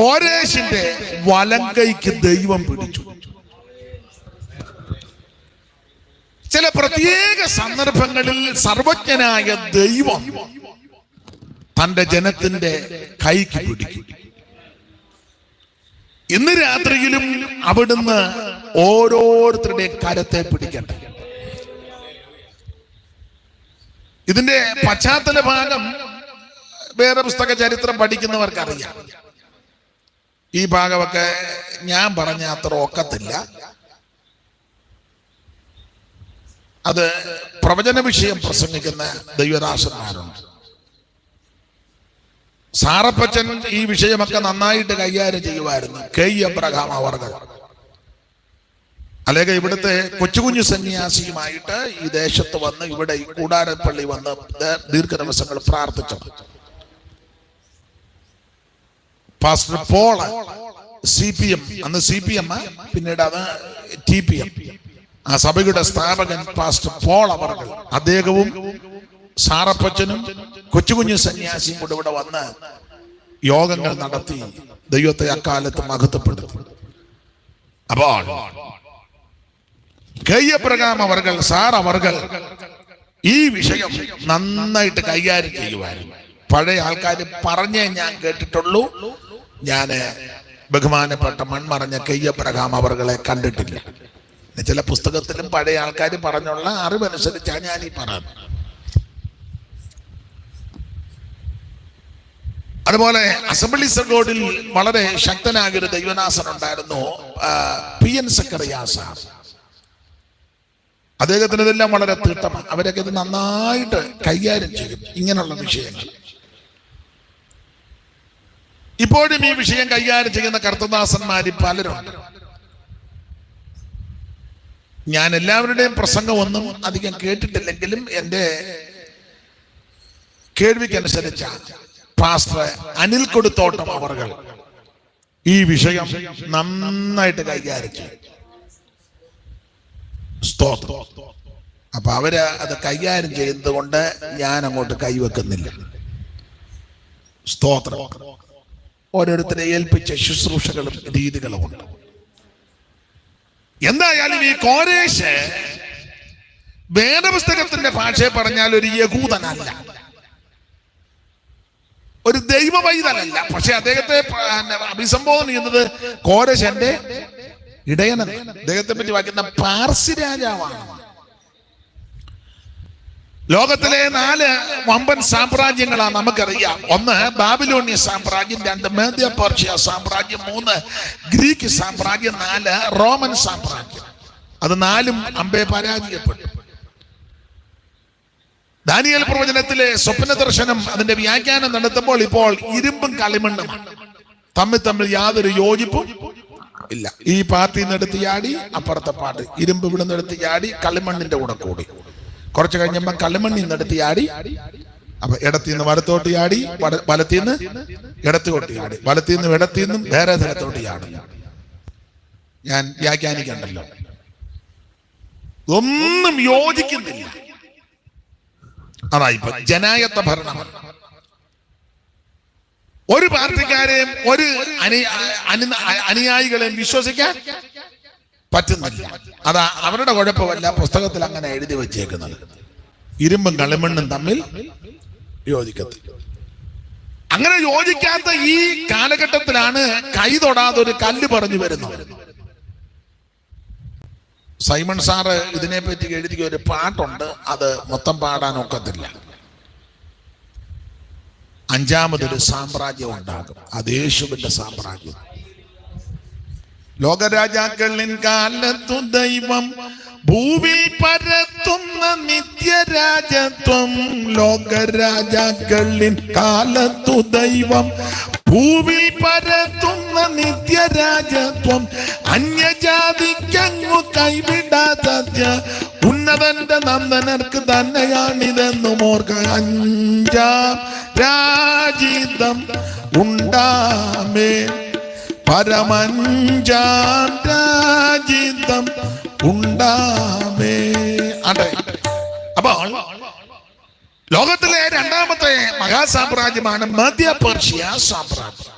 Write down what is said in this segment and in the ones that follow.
കോരേശിന്റെ വലങ്കൈക്ക് ദൈവം പിടിച്ചു. ചില പ്രത്യേക സന്ദർഭങ്ങളിൽ സർവജ്ഞനായ ദൈവം തന്റെ ജനത്തിന്റെ കൈക്ക് പിടിക്കും. ഇന്ന് രാത്രിയിലും അവിടുന്ന് ഓരോരുത്തരുടെ കരത്തെ പിടിക്കട്ടെ. ഇതിന്റെ പശ്ചാത്തല ഭാഗം വേറെ പുസ്തക ചരിത്രം പഠിക്കുന്നവർക്ക് അറിയാം ഈ ഭാഗമൊക്കെ ഞാൻ പറഞ്ഞ അത്ര ഒക്കത്തില്ല. അത് പ്രവചന വിഷയം പ്രസംഗിക്കുന്ന ദൈവദാസന്മാരുണ്ട്. സാറപ്പച്ചൻ ഈ വിഷയമൊക്കെ നന്നായിട്ട് കൈകാര്യം ചെയ്യുമായിരുന്നു. കെ അബ്രഹാം അവർകൾ. അല്ലെങ്കിൽ ഇവിടുത്തെ കൊച്ചുകുഞ്ഞു സന്യാസിയുമായിട്ട് ഈ ദേശത്ത് വന്ന് ഇവിടെ ഈ കൂടാരപ്പള്ളി വന്ന് ദീർഘ ദീർഘദിവസങ്ങൾ പ്രാർത്ഥിച്ചു pastor Paul C P M. അന്ന് സി പി എം പിന്നീട് അത് ടി പി എം. ആ സഭയുടെ സ്ഥാപകൻ പാസ്റ്റർ പോൾ അവർ അദ്ദേഹവും സാറപ്പച്ചനും കൊച്ചുകുഞ്ഞു സന്യാസിയും കൂടെ ഇവിടെ വന്ന് യോഗങ്ങൾ നടത്തി ദൈവത്തെ അക്കാലത്ത് മഹത്വപ്പെടുത്തി. അപ്പോൾ കയ്യപ്രകാം അവർ സാർ അവർ ഈ വിഷയം നന്നായിട്ട് കൈകാര്യം ചെയ്യുമായിരുന്നു പഴയ ആൾക്കാർ പറഞ്ഞേ ഞാൻ കേട്ടിട്ടുള്ളൂ. ഞാൻ ബഹുമാനപ്പെട്ട മൺമറഞ്ഞ കയ്യപ്രകാം അവർകളെ കണ്ടിട്ടില്ല. ചില പുസ്തകത്തിലും പഴയ ആൾക്കാർ പറഞ്ഞുള്ള അറിവനുസരിച്ചാണ് ഞാൻ ഈ പറയുന്നത്. അതുപോലെ അസംബ്ലീസ് റോഡിൽ വളരെ ശക്തനായ ഒരു ദൈവനാസൻ ഉണ്ടായിരുന്നു പി എൻ സക്കറിയാസ. അദ്ദേഹത്തിന് ഇതെല്ലാം വളരെ തീട്ടമാണ് അവരൊക്കെ ഇത് നന്നായിട്ട് കൈകാര്യം ചെയ്യും ഇങ്ങനെയുള്ള വിഷയങ്ങൾ. ഇപ്പോഴും ഈ വിഷയം കൈകാര്യം ചെയ്യുന്ന കർത്തദാസന്മാരിൽ പലരുണ്ട്. ഞാൻ എല്ലാവരുടെയും പ്രസംഗമൊന്നും അധികം കേട്ടിട്ടില്ലെങ്കിലും എന്റെ കേൾവിക്കനുസരിച്ച പാസ്റ്റർ അനിൽ കൊടുത്തോട്ടം അവർകൾ ഈ വിഷയം നന്നായിട്ട് കൈകാര്യം ചെയ്യും സ്തോത്രം. അപ്പൊ അവർ അത് കൈകാര്യം ചെയ്യുന്നത് കൊണ്ട് ഞാൻ അങ്ങോട്ട് കൈവെക്കുന്നില്ല. സ്തോത്രം. ഓരോരുത്തരെ ഏൽപ്പിച്ച ശുശ്രൂഷകളും രീതികളും ഉണ്ട്. എന്തായാലും ഈ കോരേശ് വേദപുസ്തകത്തിന്റെ ഭാഷയെ പറഞ്ഞാൽ ഒരു യകൂതനല്ല ഒരു ദൈവ പൈതലല്ല പക്ഷെ അദ്ദേഹത്തെ അഭിസംബോധന ചെയ്യുന്നത് കോരശന്റെ ഇടയനൻ അദ്ദേഹത്തെ പറ്റി വായിക്കുന്ന പാർസി രാജാവാണ്. ലോകത്തിലെ നാല് വമ്പൻ സാമ്രാജ്യങ്ങളാണ് നമുക്കറിയാം. ഒന്ന് ബാബിലോണിയ സാമ്രാജ്യം രണ്ട് മേദ്യ പേർഷ്യ സാമ്രാജ്യം മൂന്ന് ഗ്രീക്ക് സാമ്രാജ്യം നാല് റോമൻ സാമ്രാജ്യം. അത് നാലും അമ്പെ പരാജയപ്പെട്ടു. ദാനിയൽ പ്രവചനത്തിലെ സ്വപ്ന ദർശനം അതിന്റെ വ്യാഖ്യാനം നടത്തുമ്പോൾ ഇപ്പോൾ ഇരുമ്പും കളിമണ്ണും തമ്മിൽ തമ്മിൽ യാതൊരു യോജിപ്പും ഇല്ല. ഈ പാർട്ടിയിൽ എടുത്ത് ചാടി അപ്പുറത്തെ പാട്ട് ഇരുമ്പ് ഇവിടെ നിന്ന് ചാടി കളിമണ്ണിന്റെ കൂടെ കൂടി. കുറച്ച് കഴിഞ്ഞപ്പോ കളിമണ്ണിൽ നിന്ന് എടുത്ത് ചാടി. അപ്പൊ ഇടത്തിൽ നിന്ന് വലത്തോട്ട് ചാടി വലത്തിന്ന് ഇടത്തോട്ട് ചാടി. ഇടത്തിൽ നിന്നും വേറെ സ്ഥലത്തോട്ട് ചാടും ഞാൻ വ്യാഖ്യാനിക്കണ്ടല്ലോ. ഒന്നും യോജിക്കുന്നില്ല. അതാ ഇപ്പൊ ജനായത്ത ഭരണം. ഒരു പാർട്ടിക്കാരെയും ഒരു അനു- അനു- അനുയായികളെയും വിശ്വസിക്കാൻ പറ്റുന്നില്ല. അതാ അവരുടെ കുഴപ്പമല്ല പുസ്തകത്തിൽ അങ്ങനെ എഴുതി വച്ചേക്കുന്നത്. ഇരുമ്പും കളിമണ്ണും തമ്മിൽ യോജിക്കത്തില്ല അങ്ങനെ യോജിക്കാത്ത ഈ കാലഘട്ടത്തിലാണ് കൈ തൊടാതെ ഒരു കല്ല് പറഞ്ഞു വരുന്നത്. സൈമൺ സാറ് ഇതിനെപ്പറ്റി എഴുതിയ ഒരു പാട്ടുണ്ട് അത് മൊത്തം പാടാൻ ഒക്കത്തില്ല. അഞ്ചാമതൊരു സാമ്രാജ്യം ഉണ്ടാകും അത് യേശുവിന്റെ സാമ്രാജ്യം. ലോകരാജാക്കളിൻ കാലത്തു ദൈവം ഭൂവിൽ പരത്തുന്ന നിത്യരാജത്വം ലോകരാജാക്കളിൻ കാലത്തു ദൈവം ഭൂവിൽ പരത്തുന്ന നിത്യരാജത്വം അന്യജാതിക്കങ്ങു കൈവിടാത്ത ഉന്നതന്റെ നന്ദനർക്ക് തന്നെയാണിതെന്നും ഓർക്ക. അഞ്ചാം രാജിതം ഉണ്ടാമേ. പരമഞ്ചാം രാജിതം ഉണ്ടാമേ. അതെ. അപ്പോൾ ലോകത്തിലെ രണ്ടാമത്തെ മഹാസാമ്രാജ്യമാണ് മധ്യ പേർഷ്യ സാമ്രാജ്യം.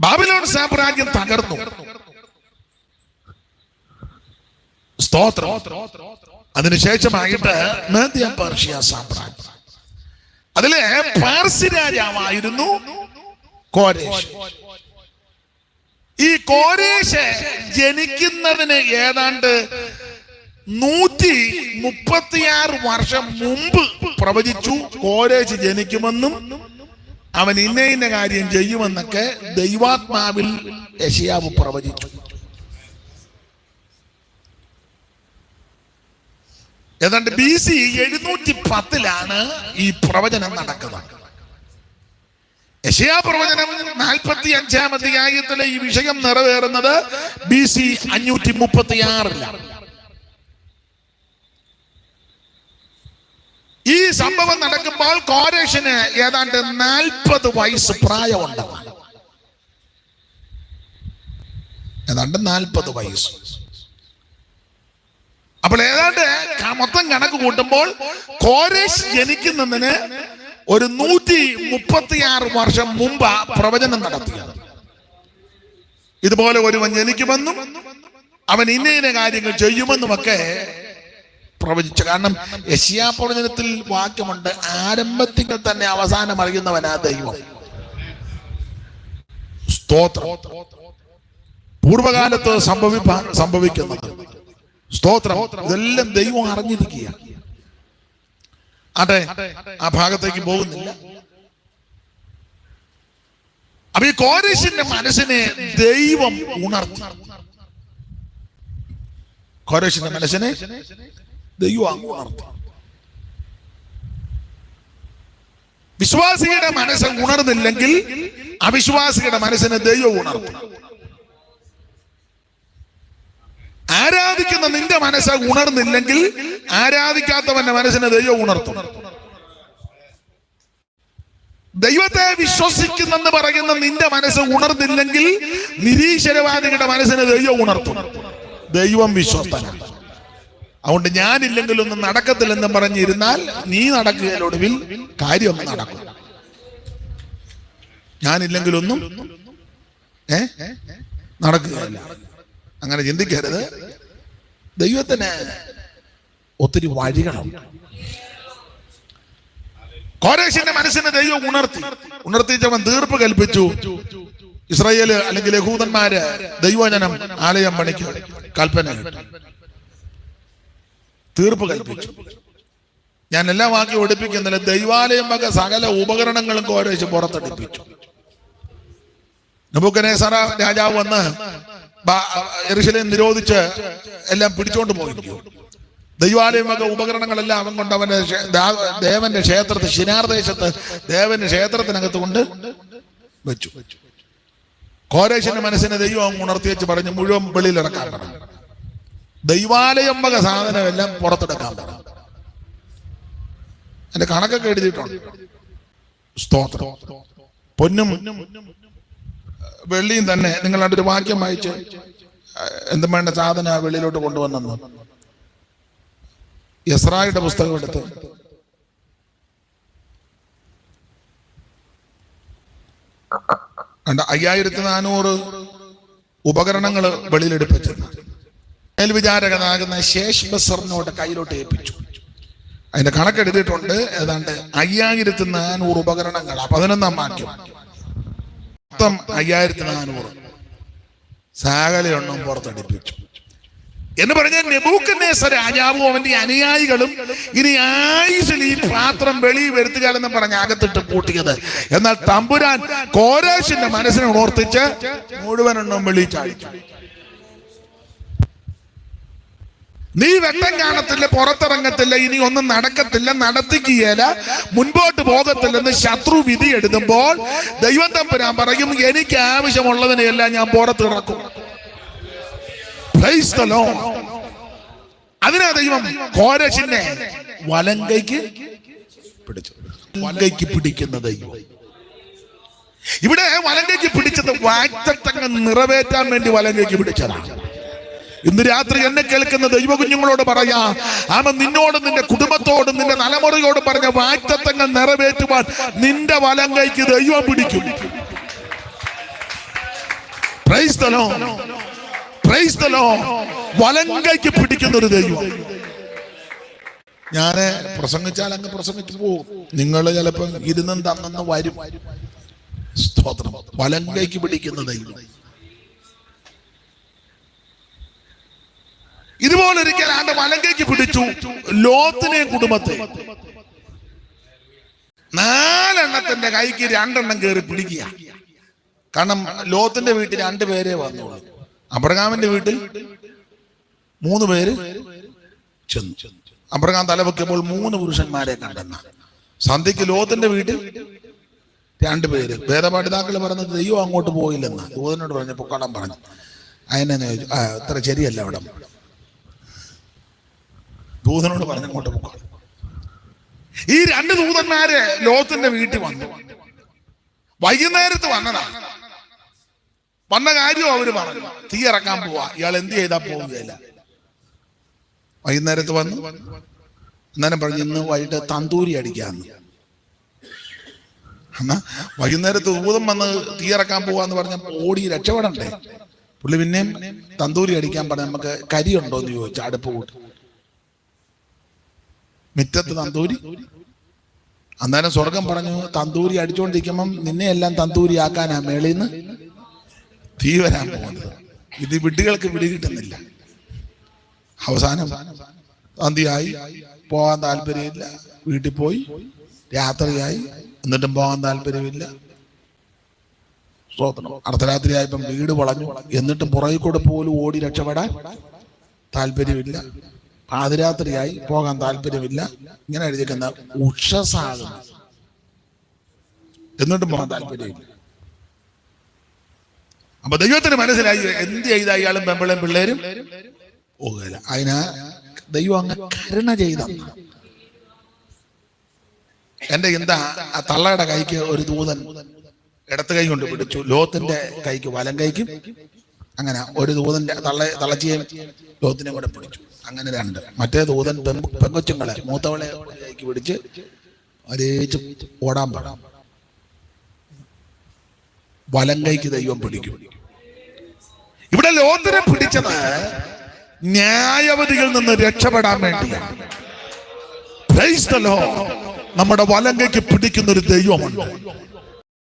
ബാബിലോൺ സാമ്രാജ്യം തകർന്നു. സ്തോത്രം. അതിനുശേഷമായിട്ട് മധ്യ പേർഷ്യ സാമ്രാജ്യം. അതിലെ പാർസി രാജാവായിരുന്നു കോരേഷ് ഈ കോരേശ ജനിക്കുന്നതിന് ഏതാണ്ട് നൂറ്റി മുപ്പത്തിയാറ് വർഷം മുമ്പ് പ്രവചിച്ചു കോരേശ് ജനിക്കുമെന്നും അവൻ ഇന്ന ഇന്ന കാര്യം ചെയ്യുമെന്നൊക്കെ ദൈവാത്മാവിൽ യശയാവ് പ്രവചിച്ചു. ഏതാണ്ട് ബി സി എഴുന്നൂറ്റി പത്തിലാണ് ഈ പ്രവചനം നടക്കുന്നത്. യശയാ പ്രവചനം നാൽപ്പത്തി അഞ്ചാം അധ്യായത്തിലെ ഈ വിഷയം നിറവേറുന്നത് ബി സി അഞ്ഞൂറ്റി മുപ്പത്തി ആറിലാണ് ഈ സംഭവം നടക്കുമ്പോൾ കോരേഷന് ഏതാണ്ട് നാൽപ്പത് വയസ്സ് പ്രായമുണ്ടെന്നാണ് ഏതാണ്ട് നാൽപ്പത് വയസ്സ്. അപ്പോൾ ഏതാണ്ട് മൊത്തം കണക്ക് കൂട്ടുമ്പോൾ കോരേഷ് ജനിക്കുന്നതിന് ഒരു നൂറ്റി മുപ്പത്തിയാറ് വർഷം മുമ്പ് പ്രവചനം നടത്തിയത്. ഇതുപോലെ ഒരുവൻ ജനിക്കുമെന്നും അവൻ ഇന്ന ഇന്ന കാര്യങ്ങൾ ചെയ്യുമെന്നുമൊക്കെ പ്രവചിച്ചു. കാരണം യശിയാ പ്രവചനത്തിൽ വാക്യമുണ്ട് ആരംഭത്തിൽ തന്നെ അവസാനം അറിയുന്നവനാ ദൈവം. സ്തോത്രം. പൂർവകാലത്ത് സംഭവിപ്പാ സംഭവിക്കുന്നത്. സ്തോത്രം. ഇതെല്ലാം ദൈവം അറിഞ്ഞിരിക്കുക അതെ ആ ഭാഗത്തേക്ക് പോകുന്നില്ല. അപ്പൊ ഈ കോരേശിന്റെ മനസ്സിനെ ദൈവം ഉണർത്തി. കോരേശിന്റെ മനസ്സിനെ ദൈവം ഉണർത്തി. വിശ്വാസിയുടെ മനസ്സ് ഉണർന്നില്ലെങ്കിൽ അവിശ്വാസിയുടെ മനസ്സിനെ ദൈവം ഉണർത്തും. ആരാധിക്കുന്ന നിന്റെ മനസ്സ് ഉണർന്നില്ലെങ്കിൽ ആരാധിക്കാത്തവന്റെ മനസ്സിനെ ദൈവം ഉണർത്തും. ദൈവത്തെ വിശ്വസിക്കുന്നെന്ന് പറയുന്ന നിന്റെ മനസ്സ് ഉണർന്നില്ലെങ്കിൽ നിരീശ്വരവാദികളുടെ മനസ്സിനെ ദൈവം ഉണർത്തും. ദൈവം വിശ്വസ്തനാണ്. അതുകൊണ്ട് ഞാനില്ലെങ്കിലൊന്നും നടക്കത്തില്ലെന്ന് പറഞ്ഞിരുന്നാൽ നീ നടക്കുകയിലൊടുവിൽ കാര്യം നടക്കും ഞാനില്ലെങ്കിലൊന്നും ഏ? നടക്കുകയില്ല. അങ്ങനെ ചിന്തിക്കരുത്. ദൈവത്തിന് ഒത്തിരി വഴികളുണ്ട് കോരേശിന്റെ മനസ്സിനെ ദൈവം ഉണർത്തി. ഉണർത്തിച്ചവൻ തീർപ്പ് കൽപ്പിച്ചു. ഇസ്രായേൽ അല്ലെങ്കിൽ യഹൂദന്മാര് ദൈവജനം ആലയം പണിക്ക് കൽപ്പന തീർപ്പ് കൽപ്പിച്ചു. ഞാൻ എല്ലാ വാക്യം ഒടിപ്പിക്കുന്നില്ല ദൈവാലയം വക സകല ഉപകരണങ്ങളും കോരേശ് പുറത്തടിപ്പിച്ചു. നബുക്കനേസറ രാജാവ് വന്ന് എറിശലേം നിരോധിച്ച് എല്ലാം പിടിച്ചോണ്ട് പോയിരിക്കും ദൈവാലയം വക ഉപകരണങ്ങളെല്ലാം അവൻ കൊണ്ട് അവന്റെ ദേവന്റെ ക്ഷേത്രത്തിൽ ശിനാർദേശത്ത് ദേവന്റെ ക്ഷേത്രത്തിനകത്ത് കൊണ്ട് വെച്ചു. കോരേശന്റെ മനസ്സിനെ ദൈവം ഉണർത്തി വെച്ച് പറഞ്ഞു മുഴുവൻ വെളിയിലിറക്കാൻ പറഞ്ഞു ദൈവാലയം വക സാധനമെല്ലാം പുറത്തെടുക്കാൻ പറഞ്ഞു എന്റെ കണക്കൊക്കെ എഴുതിയിട്ടുണ്ട്. സ്തോത്രം. പൊന്നും വെള്ളിയും തന്നെ നിങ്ങൾ ഒരു വാക്യം വായിച്ച് എന്തും വേണ്ട സാധന വെളിയിലോട്ട് കൊണ്ടുവന്നെന്ന്. യസ്രായുടെ പുസ്തകം എടുത്ത്. അയ്യായിരത്തി നാനൂറ് ഉപകരണങ്ങൾ വെളിയിലെടുപ്പിച്ചു. മേൽവിചാരകനാകുന്ന ശേഷ് ബസറിനോട് കയ്യിലോട്ട് ഏൽപ്പിച്ചു. അതിന്റെ കണക്കെടുത്തിട്ടുണ്ട് ഏതാണ്ട് അയ്യായിരത്തി നാനൂറ് ഉപകരണങ്ങൾ പതിനൊന്നാം വാക്യം. മൊത്തം അയ്യായിരത്തി നാനൂറ് സാകലയെണ്ണം പുറത്തടിപ്പിച്ചു. എന്ന് പറഞ്ഞാൽ നെബൂക്കന്നേസ രാജാവും അവന്റെ അനുയായികളും ഇനി ആയുസിൽ ഈ പാത്രം വെളിയിൽ എന്ന് പറഞ്ഞ് അകത്തിട്ട് പൂട്ടിയത്. എന്നാൽ തമ്പുരാൻ കോരാശിന്റെ മനസ്സിനെ ഉണർത്തിച്ച് മുഴുവനെണ്ണം വെളി ചാടിച്ചു. നീ വെട്ടം കാണത്തില്ല പുറത്തിറങ്ങത്തില്ല ഇനി ഒന്നും നടക്കത്തില്ല നടത്തിക്കുകയില്ല മുൻപോട്ട് പോകത്തില്ലെന്ന് ശത്രു വിധി എഴുതുമ്പോൾ ദൈവം തമ്പുരാൻ പറയും എനിക്ക് ആവശ്യമുള്ളതിനെയെല്ലാം ഞാൻ പുറത്തിറക്കും. അതിനാ ദൈവം കോരശിനെ വലങ്കയ്ക്ക് പിടിച്ചു. വലങ്കയ്ക്ക് പിടിക്കുന്ന ദൈവം. ഇവിടെ വലങ്കയ്ക്ക് പിടിച്ചത് വാക്തത്വങ്ങൾ നിറവേറ്റാൻ വേണ്ടി വലങ്കയ്ക്ക് പിടിച്ചതാണ്. ഇന്ന് രാത്രി എന്നെ കേൾക്കുന്ന ദൈവ കുഞ്ഞുങ്ങളോട് പറയാ അവൻ നിന്നോടും നിന്റെ കുടുംബത്തോടും നിന്റെ തലമുറയോടും പറഞ്ഞ വാക്തത്വങ്ങൾ നിറവേറ്റുവാൻ നിന്റെ വലം കൈക്ക് ദൈവം പിടിക്കും. പ്രൈസ്തലോ വലങ്കയ്ക്ക് പിടിക്കുന്ന ഒരു ദൈവം. ഞാൻ പ്രസംഗിച്ചാൽ അങ്ങ് പ്രസംഗിച്ചു പോകും. നിങ്ങൾ ചിലപ്പം ഇരുന്നും തന്നു വരും. സ്തോത്രം. വലങ്കയ്ക്ക് പിടിക്കുന്ന ദൈവം. ഇതുപോലെ ഒരിക്കൽ ആണ്ട് വലങ്കയ്ക്ക് പിടിച്ചു. ലോത്തിനെയും കുടുംബത്തെ. നാലെണ്ണത്തിന്റെ കൈക്ക് രണ്ടെണ്ണം കയറി പിടിക്കുക. കാരണം ലോത്തിന്റെ വീട്ടിൽ രണ്ട് പേരെ വന്നുള്ളൂ. അബ്രഹാമിന്റെ വീട്ടിൽ മൂന്ന് പേര് ചെന്നു. അബ്രഹാം തലവെക്കുമ്പോൾ മൂന്ന് പുരുഷന്മാരെ കണ്ടെന്ന. സന്ധ്യക്ക് ലോത്തിന്റെ വീട്ടിൽ രണ്ടുപേര് വേദപാഠിതാക്കൾ പറഞ്ഞത് ദൈവം അങ്ങോട്ട് പോയില്ലെന്ന്. ദൂതനോട് പറഞ്ഞപ്പോ കടം പറഞ്ഞു. അതിനെ ഇത്ര ശരിയല്ല അവിടെ ദൂതനോട് പറഞ്ഞു അങ്ങോട്ട് പൊക്കോളം ഈ രണ്ട് ദൂതന്മാര് ലോത്തിന്റെ വീട്ടിൽ വന്നു. വൈകുന്നേരത്ത് വന്നതാണ് വന്ന കാര്യവും അവർ പറഞ്ഞു. തീ ഇറക്കാൻ പോവാ. ഇയാൾ എന്ത് ചെയ്താ പോവുകയില്ല. വൈകുന്നേരത്ത് വന്നു. അന്നേരം പറഞ്ഞു ഇന്ന് വൈകിട്ട് തന്തൂരി അടിക്കാന്ന്. എന്നാ വൈകുന്നേരത്ത് ഊതം വന്ന് തീ ഇറക്കാൻ പോവാന്ന് പറഞ്ഞ ഓടി രക്ഷപ്പെടണ്ടേ? പുള്ളി പിന്നെയും തന്തൂരി അടിക്കാൻ പറഞ്ഞ നമുക്ക് കരിയുണ്ടോ എന്ന് ചോദിച്ചു അടുപ്പ് കൂട്ടി. മിറ്റത്ത് തന്തൂരി. അന്നേരം സ്വർഗം പറഞ്ഞു തന്തൂരി അടിച്ചുകൊണ്ടിരിക്കുമ്പം നിന്നെ എല്ലാം തന്തൂരി ആക്കാനാ മേളിൽ നിന്ന് തീ വരാൻ പോകുന്നത്. ഇത് വിഡ്ഢികൾക്ക് വിടി കിട്ടുന്നില്ല. അവസാനം തന്തിയായി പോകാൻ താല്പര്യമില്ല. വീട്ടിൽ പോയി രാത്രിയായി എന്നിട്ടും പോകാൻ താല്പര്യമില്ല. അർദ്ധരാത്രി അർദ്ധരാത്രിയായപ്പം വീട് വളഞ്ഞു. എന്നിട്ടും പുറകിൽ കൂടെ പോലും ഓടി രക്ഷപ്പെടാൻ താല്പര്യമില്ല. പാതിരാത്രിയായി പോകാൻ താല്പര്യമില്ല. ഇങ്ങനെ എഴുതിക്കുന്ന ഉഷസാകുന്നു എന്നിട്ടും പോകാൻ താല്പര്യമില്ല. അപ്പൊ ദൈവത്തിന് മനസ്സിലായി എന്ത് ചെയ്ത ഇയാളും പെമ്പിളും പിള്ളേരും? പോകില്ല അതിനാ ദൈവം അങ്ങ് കരുണ ചെയ്ത എന്റെ എന്താ ആ തള്ളയുടെ കൈക്ക് ഒരു ദൂതൻ ഇടത്ത് കൈ കൊണ്ട് പിടിച്ചു. ലോത്തിന്റെ കൈക്ക് വലം കൈക്കും. അങ്ങനെ ഒരു ദൂതൻ തള്ള തള്ളച്ചിയും ലോത്തിനെ കൂടെ പിടിച്ചു. അങ്ങനെ രണ്ട്. മറ്റേ ദൂതൻ പെങ്കൊച്ചുങ്ങളെ മൂത്തവളെ പിടിച്ച് ഒരേച്ച് ഓടാൻ പാടാം. വലം കൈക്ക് ദൈവം പിടിക്കും. ഇവിടെ ലോത്തിനെ പിടിച്ചത് ന്യായവതിയിൽ നിന്ന് രക്ഷപ്പെടാൻ വേണ്ടിയാണ്. നമ്മുടെ വലങ്കയ്ക്ക് പിടിക്കുന്ന ഒരു ദൈവമുണ്ട്.